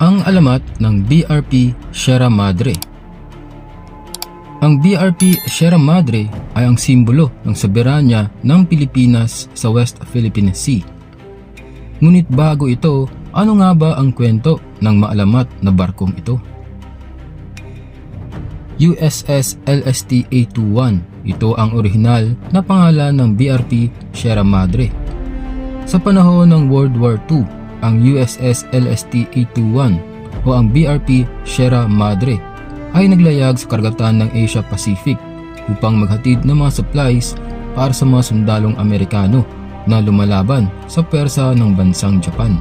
Ang alamat ng BRP Sierra Madre Ang BRP Sierra Madre ay ang simbolo ng soberanya ng Pilipinas sa West Philippine Sea. Ngunit bago ito, ano nga ba ang kwento ng maalamat na barkong ito? USS LST-821. Ito ang orihinal na pangalan ng BRP Sierra Madre. Sa panahon ng World War II, ang USS LST-821 o ang BRP Sierra Madre ay naglayag sa karagatan ng Asia Pacific upang maghatid ng mga supplies para sa mga sundalong Amerikano na lumalaban sa pwersa ng bansang Japan.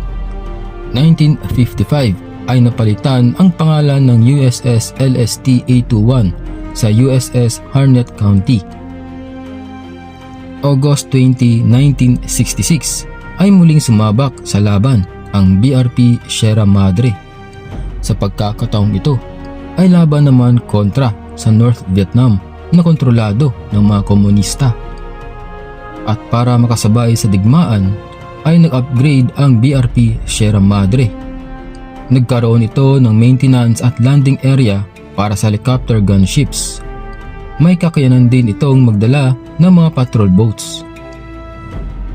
1955 ay napalitan ang pangalan ng USS LST-821 sa USS Harnett County. August 20, 1966 ay muling sumabak sa laban ang BRP Sierra Madre. Sa pagkakataong ito ay laban naman kontra sa North Vietnam na kontrolado ng mga komunista. At para makasabay sa digmaan ay nag-upgrade ang BRP Sierra Madre Nagkaroon ito ng maintenance at landing area para sa helicopter gunships. May kakayanan din itong magdala ng mga patrol boats.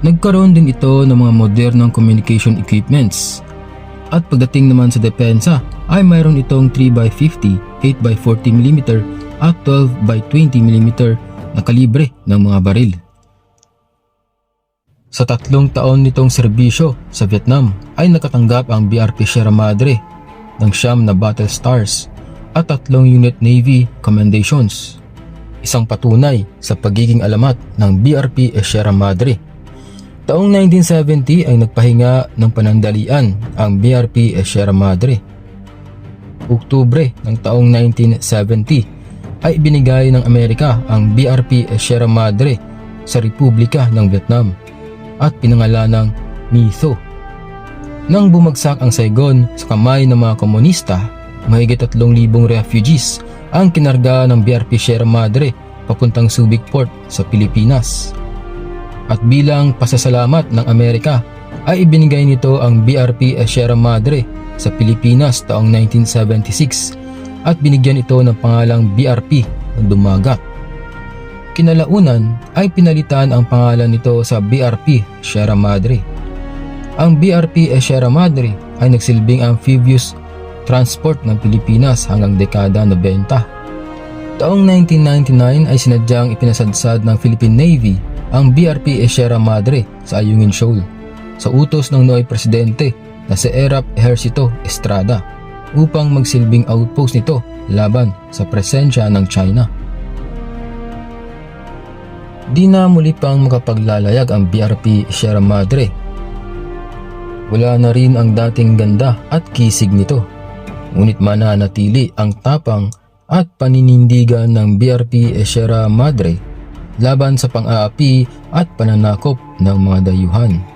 Nagkaroon din ito ng mga modernong communication equipments. At pagdating naman sa depensa ay mayroon itong 3x50, 8x40mm at 12x20mm na kalibre ng mga baril. Sa tatlong taon nitong serbisyo sa Vietnam ay nakatanggap ang BRP Sierra Madre ng siyam na Battle Stars at tatlong Unit Navy Commendations. Isang patunay sa pagiging alamat ng BRP Sierra Madre. Taong 1970 ay nagpahinga ng panandalian ang BRP Sierra Madre. Oktubre ng taong 1970 ay binigay ng Amerika ang BRP Sierra Madre sa Republika ng Vietnam at pinangalan ng Mitho. Nang bumagsak ang Saigon sa kamay ng mga komunista, mahigit 3,000 refugees ang kinarga ng BRP Sierra Madre papuntang Subic Port sa Pilipinas. At bilang pasasalamat ng Amerika ay ibinigay nito ang BRP Sierra Madre sa Pilipinas taong 1976 at binigyan ito ng pangalang BRP dumagat. Kinalaunan ay pinalitan ang pangalan nito sa BRP Sierra Madre. Ang BRP Sierra Madre ay nagsilbing amphibious transport ng Pilipinas hanggang dekada 90. Taong 1999 ay sinadyang ipinasadsad ng Philippine Navy ang BRP Sierra Madre sa Ayungin Shoal sa utos ng Noy Presidente na si Erap Ejercito Estrada upang magsilbing outpost nito laban sa presensya ng China. Di na muli pang makapaglalayag ang BRP Sierra Madre. Wala na rin ang dating ganda at kisig nito. Ngunit mananatili ang tapang at paninindigan ng BRP Sierra Madre laban sa pang-aapi at pananakop ng mga dayuhan.